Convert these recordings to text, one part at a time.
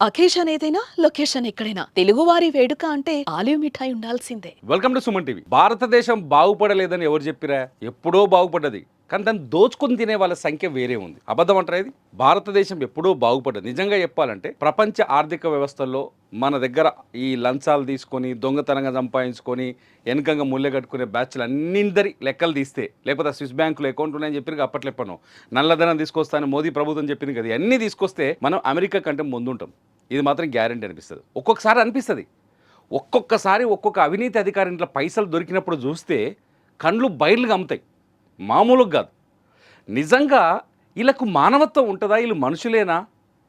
Occasion ఏదైనా location ఎక్కడైనా. తెలుగువారి వేడుక అంటే ఆలివ్ మిఠాయి ఉండాల్సిందే. Welcome to Suman TV. భారతదేశం బాగుపడలేదని ఎవరు చెప్పిరా? ఎప్పుడో బాగుపడ్డది. కానీ దాన్ని దోచుకుని తినే వాళ్ళ సంఖ్య వేరే ఉంది. అబద్ధం అంటారా ఇది? భారతదేశం ఎప్పుడూ బాగుపడదు నిజంగా చెప్పాలంటే ప్రపంచ ఆర్థిక వ్యవస్థల్లో మన దగ్గర ఈ లంచాలు తీసుకొని దొంగతనంగా సంపాదించుకొని వెనకంగా ముళ్ళె కట్టుకునే బ్యాచ్లు అన్నిందరి లెక్కలు తీస్తే లేకపోతే స్విస్ బ్యాంకులో అకౌంట్ ఉన్నాయని చెప్పిన అప్పట్లో చెప్పాను నల్లధనం తీసుకొస్తాను మోదీ ప్రభుత్వం చెప్పింది కదా అన్నీ తీసుకొస్తే మనం అమెరికా కంటే ముందుంటాం. ఇది మాత్రం గ్యారంటీ అనిపిస్తుంది. ఒక్కొక్కసారి అనిపిస్తుంది. ఒక్కొక్కసారి ఒక్కొక్క అవినీతి అధికారి ఇంట్లో పైసలు దొరికినప్పుడు చూస్తే కండ్లు బయలుగా అమ్ముతాయి. మామూలుగా కాదు. నిజంగా వీళ్ళకు మానవత్వం ఉంటుందా? వీళ్ళు మనుషులేనా?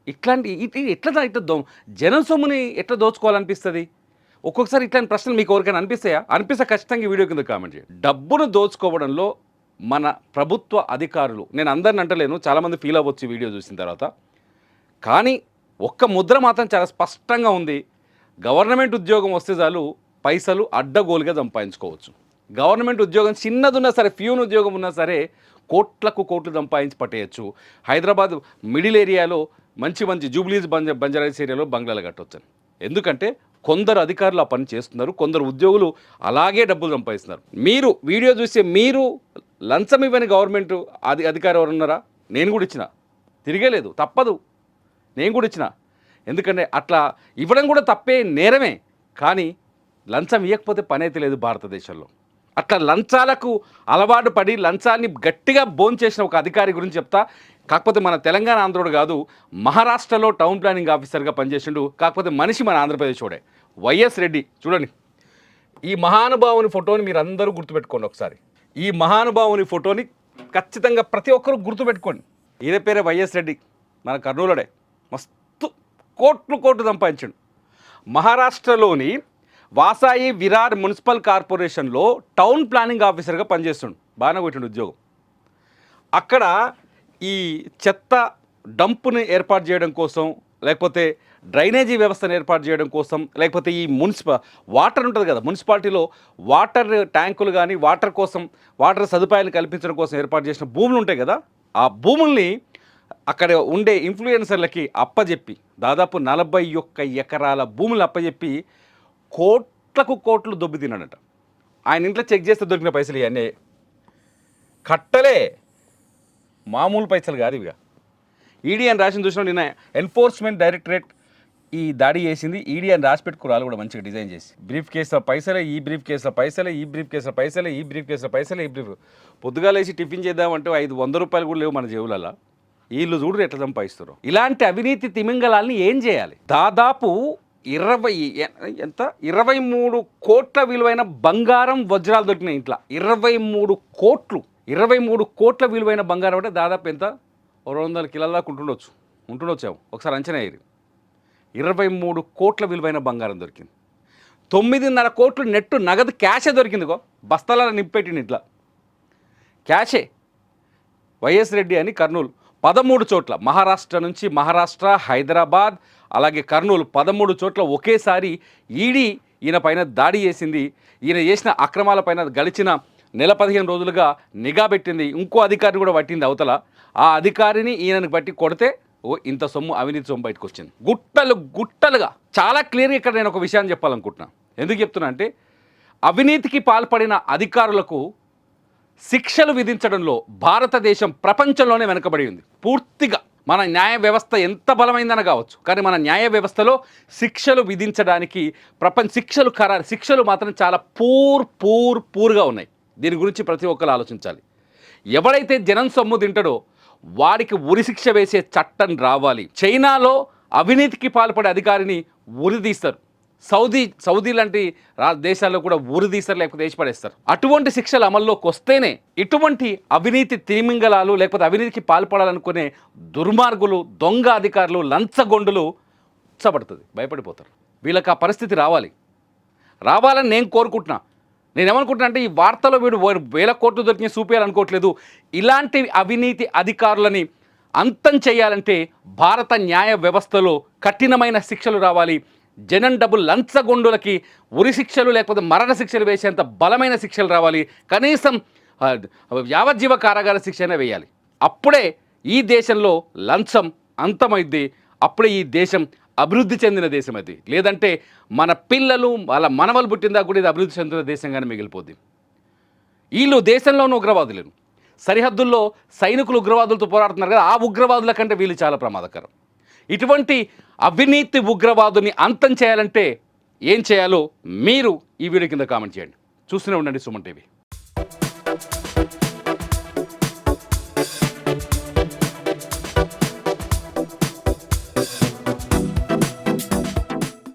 ఇట్లాంటి ఇట్- ఎట్లా ఇట్లా దో జనం సొమ్ముని ఎట్లా దోచుకోవాలనిపిస్తుంది? ఒక్కొక్కసారి ఇట్లాంటి ప్రశ్నలు మీకు ఎవరికైనా అనిపిస్తాయా? అనిపిస్తే ఖచ్చితంగా ఈ వీడియో కింద కామెంట్ చేయండి. డబ్బును దోచుకోవడంలో మన ప్రభుత్వ అధికారులు నేను అందరిని అంటలేను చాలామంది ఫీల్ అవ్వచ్చు వీడియో చూసిన తర్వాత. కానీ ఒక్క ముద్ర మాత్రం చాలా స్పష్టంగా ఉంది. గవర్నమెంట్ ఉద్యోగం వస్తే చాలు పైసలు అడ్డగోలుగా సంపాదించుకోవచ్చు. గవర్నమెంట్ ఉద్యోగం చిన్నదున్నా సరే ఫ్యూన్ ఉద్యోగం ఉన్నా సరే కోట్లకు కోట్లు సంపాదించి పట్టేయచ్చు. హైదరాబాద్ మిడిల్ ఏరియాలో మంచి మంచి జూబ్లీస్ బంజ బంజారాస్ ఏరియాలో బంగ్లాలు కట్టవచ్చు ఎందుకంటే కొందరు అధికారులు ఆ పని చేస్తున్నారు కొందరు ఉద్యోగులు అలాగే డబ్బులు సంపాదిస్తున్నారు. మీరు వీడియో చూస్తే మీరు లంచం ఇవ్వని గవర్నమెంట్ అధి అధికారి ఎవరు ఉన్నారా? నేను కూడా ఇచ్చిన. తిరిగేలేదు తప్పదు. నేను కూడా ఇచ్చిన. ఎందుకంటే అట్లా ఇవ్వడం కూడా తప్పే నేరమే. కానీ లంచం ఇవ్వకపోతే పని అయితే లేదు భారతదేశంలో. అట్లా లంచాలకు అలవాటు పడి లంచాన్ని గట్టిగా చేసిన ఒక అధికారి గురించి చెప్తా. కాకపోతే మన తెలంగాణ ఆంధ్రుడు కాదు మహారాష్ట్రలో టౌన్ ప్లానింగ్ ఆఫీసర్గా పనిచేసిండు. కాకపోతే మనిషి మన ఆంధ్రప్రదేశ్ వాడే వైఎస్ రెడ్డి చూడండి. ఈ మహానుభావుని ఫోటోని మీరు అందరూ గుర్తుపెట్టుకోండి ఒకసారి. ఈ మహానుభావుని ఫోటోని ఖచ్చితంగా ప్రతి ఒక్కరూ గుర్తుపెట్టుకోండి. ఇదే పేరే వైఎస్ రెడ్డి మన కర్నూలుడే. మస్తు కోట్లు కోట్లు సంపాదించండు. మహారాష్ట్రలోని వాసాయి విరార్ మున్సిపల్ కార్పొరేషన్లో టౌన్ ప్లానింగ్ ఆఫీసర్గా పనిచేస్తుండు. బాగానే కొట్టిండు ఉద్యోగం. అక్కడ ఈ చెత్త డంప్ని ఏర్పాటు చేయడం కోసం లేకపోతే డ్రైనేజీ వ్యవస్థను ఏర్పాటు చేయడం కోసం లేకపోతే ఈ మున్సిప వాటర్ ఉంటుంది కదా మున్సిపాలిటీలో వాటర్ ట్యాంకులు కానీ వాటర్ కోసం వాటర్ సదుపాయాలు కల్పించడం కోసం ఏర్పాటు చేసిన భూములు ఉంటాయి కదా ఆ భూముల్ని అక్కడ ఉండే ఇన్ఫ్లుయెన్సర్లకి అప్పజెప్పి దాదాపు నలభై ఒక్క ఎకరాల భూములు అప్పజెప్పి కోట్ కోట్లకు కోట్లు దొబ్బి తిన్నాడట. ఆయన ఇంట్లో చెక్ చేస్తే దొరికిన పైసలు ఇవన్నీ కట్టలే. మామూలు పైసలు కాదు ఇవిగా. ఈడీ అని రాసిన చూసిన నిన్న ఎన్ఫోర్స్మెంట్ డైరెక్టరేట్ ఈ దాడి చేసింది. ఈడీ అని రాసి పెట్టుకురాలు కూడా మంచిగా డిజైన్ చేసి. బ్రీఫ్ కేసులో పైసలే ఈ బ్రీఫ్ కేసులో పైసలే ఈ బ్రీఫ్ కేసులో పైసలే ఈ బ్రీఫ్ కేసులో పైసలే ఈ బ్రీఫ్ పొద్దుగా లేచి టిఫిన్ చేద్దామంటే ఐదు వంద రూపాయలు కూడా లేవు మన జేబులలో వీళ్ళు చూడరు ఎట్లా సంపాదిస్తారు ఇలాంటి అవినీతి తిమింగళాలని ఏం చేయాలి? దాదాపు ఇరవై ఎంత? ఇరవై మూడు కోట్ల విలువైన బంగారం వజ్రాలు దొరికినాయి ఇంట్లో. ఇరవై మూడు కోట్లు ఇరవై మూడు కోట్ల విలువైన బంగారం అంటే దాదాపు ఎంత? రెండు వందల కిలోల దాకా ఉంటుండొచ్చు. ఏమో ఒకసారి అంచనా వేయరు. ఇరవై మూడు కోట్ల విలువైన బంగారం దొరికింది. తొమ్మిదిన్నర కోట్లు నెట్టు నగదు క్యాషే దొరికిందిగో. బస్తాల నింపెట్టింది ఇట్లా. క్యాషే. వైఎస్ రెడ్డి అని కర్నూలు. పదమూడు చోట్ల మహారాష్ట్ర నుంచి మహారాష్ట్ర హైదరాబాద్ అలాగే కర్నూలు పదమూడు చోట్ల ఒకేసారి ఈడీ ఈయన పైన దాడి చేసింది. ఈయన చేసిన అక్రమాలపైన గడిచిన నెల పదిహేను రోజులుగా నిఘా పెట్టింది. ఇంకో అధికారిని కూడా పట్టింది అవతల. ఆ అధికారిని ఈయనను బట్టి కొడితే ఓ ఇంత సొమ్ము అవినీతి సొమ్ము బయటకు వచ్చింది. గుట్టలు గుట్టలుగా. చాలా క్లియర్గా ఇక్కడ నేను ఒక విషయాన్ని చెప్పాలనుకుంటున్నాను ఎందుకు చెప్తున్నా అంటే అవినీతికి పాల్పడిన అధికారులకు శిక్షలు విధించడంలో భారతదేశం ప్రపంచంలోనే వెనుకబడి ఉంది. పూర్తిగా మన న్యాయ వ్యవస్థ ఎంత బలమైందని కావచ్చు. కానీ మన న్యాయ వ్యవస్థలో శిక్షలు విధించడానికి ప్రపంచ శిక్షలు ఖరారు శిక్షలు మాత్రం చాలా పూర్ పూర్ పూర్గా ఉన్నాయి. దీని గురించి ప్రతి ఒక్కరు ఆలోచించాలి. ఎవడైతే జనం సొమ్ము తింటాడో వాడికి ఉరి శిక్ష వేసే చట్టం రావాలి. చైనాలో అవినీతికి పాల్పడే అధికారిని ఉరిదీస్తారు సౌదీ సౌదీ లాంటి రా దేశాల్లో కూడా ఉరిదీస్తారు లేకపోతే వేసిపడేస్తారు అటువంటి శిక్షలు అమల్లోకి వస్తేనే ఇటువంటి అవినీతి తిమింగలాలు లేకపోతే అవినీతికి పాల్పడాలనుకునే దుర్మార్గులు దొంగ అధికారులు లంచగొండులు ఉత్సపడుతుంది భయపడిపోతారు. వీళ్ళకి ఆ పరిస్థితి రావాలి. రావాలని నేను కోరుకుంటున్నా. నేనేమనుకుంటున్నా అంటే ఈ వార్తలో వీడు వేల కోట్లు దొరికిన చూపించాలనుకోవట్లేదు ఇలాంటి అవినీతి అధికారులని అంతం చేయాలంటే భారత న్యాయ వ్యవస్థలో కఠినమైన శిక్షలు రావాలి. జనం డబ్బులు లంచగొండులకి ఉరి శిక్షలు లేకపోతే మరణ శిక్షలు వేసేంత బలమైన శిక్షలు రావాలి. కనీసం యావజ్జీవ కారాగార శిక్ష అయినా వేయాలి. అప్పుడే ఈ దేశంలో లంచం అంతమైద్ది. అప్పుడే ఈ దేశం అభివృద్ధి చెందిన దేశం అది లేదంటే మన పిల్లలు వాళ్ళ మనవలు పుట్టిందా కూడా ఇది అభివృద్ధి చెందిన దేశంగానే మిగిలిపోద్ది. వీళ్ళు దేశంలోనూ ఉగ్రవాదులేను సరిహద్దుల్లో సైనికులు ఉగ్రవాదులతో పోరాడుతున్నారు కదా ఆ ఉగ్రవాదుల కంటే వీళ్ళు చాలా ప్రమాదకరం. ఇటువంటి అవినీతి ఉగ్రవాదుని అంతం చేయాలంటే ఏం చేయాలో మీరు ఈ వీడియో కింద కామెంట్ చేయండి. చూస్తూనే ఉండండి సుమన్ టీవీ.